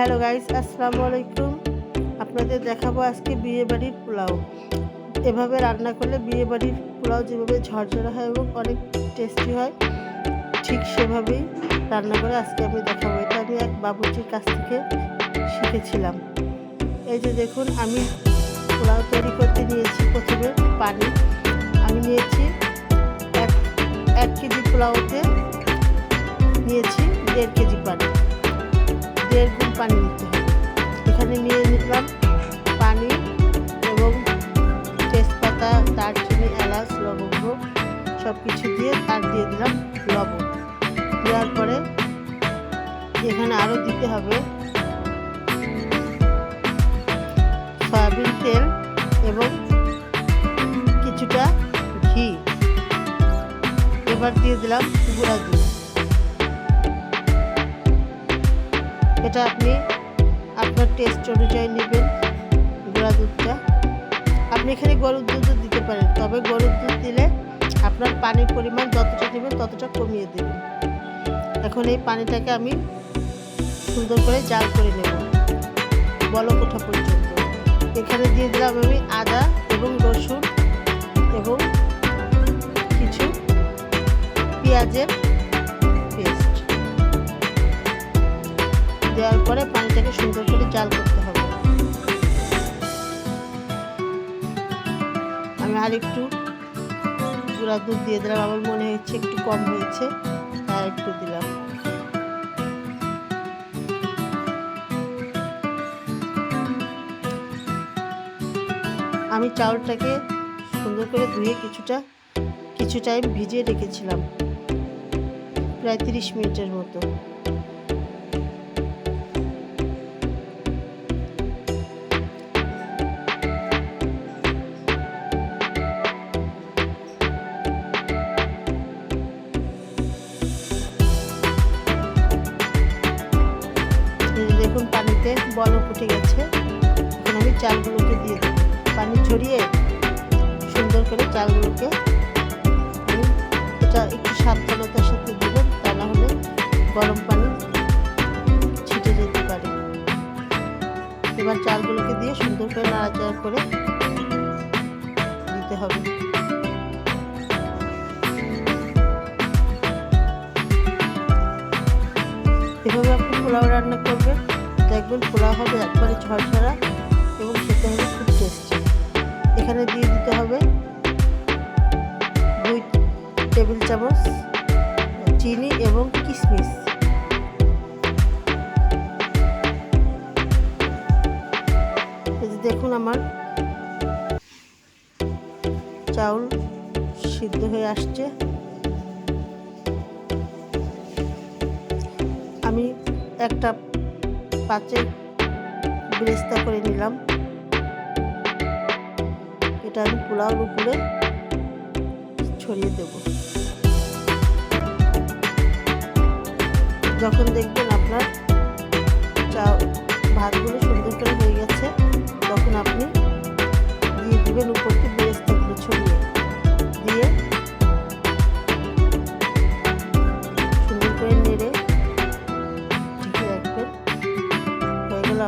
Hello guys আসসালামু আলাইকুম আপনাদের দেখাবো আজকে বিয়ে বাড়ির পোলাও। এভাবে রান্না করলে বিয়ে বাড়ির পোলাও যেভাবে ঝরঝরা হয় এবং অনেক টেস্টি হয়, ঠিক সেভাবেই রান্না করে আজকে আমি দেখাবো। এটা আমি এক বাবুজির কাছ থেকে শিখেছিলাম। এই যে দেখুন, আমি পোলাও তৈরি করতে নিয়েছি প্রথমে পানি। আমি নিয়েছি এক এক কেজি পোলাওতে নিয়েছি দেড় কেজি পানি। দেড় পানি নিতে হবে। এখানে নিয়ে নিলাম পানি এবং তেজপাতা, দারচিনি, এলাচ, লবঙ্গ সব কিছু দিয়ে তার দিয়ে দিলাম লবণ। দেওয়ার পরে এখানে আরও দিতে হবে সয়াবিন তেল এবং কিছুটা ঘি। এবার দিয়ে দিলাম গুঁড়া দুধ। এটা আপনি আপনার টেস্ট অনুযায়ী নেবেন গুঁড়া দুধটা। আপনি এখানে গরুর দুধও দিতে পারেন, তবে গরুর দুধ দিলে আপনার পানির পরিমাণ যতটা নেবেন ততটা কমিয়ে দেবেন। এখন এই পানিটাকে আমি সুন্দর করে জাল করে নেব, বলক ওঠা পর্যন্ত। এখানে দিয়ে দিলাম আমি আদা এবং রসুন এবং কিছু পেঁয়াজের পেস্ট। দেওয়ার পরে পানিটাকে সুন্দর করে জাল করতে হবে। আমি আর একটু গুঁড়া দুধ দিয়ে দিলাম, আমার মনে হচ্ছে একটু কম হয়েছে আর একটু দিলাম। আমি চাউলটাকে সুন্দর করে ধুয়ে কিছুটা, কিছু টাইম ভিজিয়ে রেখেছিলাম, প্রায় তিরিশ মিনিটের মতো। বলক উঠে গেছে। এখন আমি চালগুলোকে দিয়ে দেবো পানি ছড়িয়ে সুন্দর করে চালগুলোকে আমি এটা একটু সাবধানতার সাথে দেবেন তা না হলে গরম পানি ছিটে যেতে পারে। এবার চালগুলোকে দিয়ে সুন্দর করে নাড়াচাড়া করে দিতে হবে। দেখবেন পোলাও হবে একবারে ঝরঝরা এবং খেতে হবে খুব টেস্টি। এখানে দিয়ে দিতে হবে দুই টেবিল চামচ চিনি এবং কিশমিশ। দেখুন আমার চাউল সিদ্ধ হয়ে আসছে। আমি একটা পাত্রে বেরেস্তা করে নিলাম। এটা আমি পোলাওর উপরে ছড়িয়ে দেব। যখন দেখবেন আপনার চাউ ভাতগুলো সুন্দর করে হয়ে গেছে, তখন আপনি দিয়ে দেবেন উপর থেকে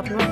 আপনার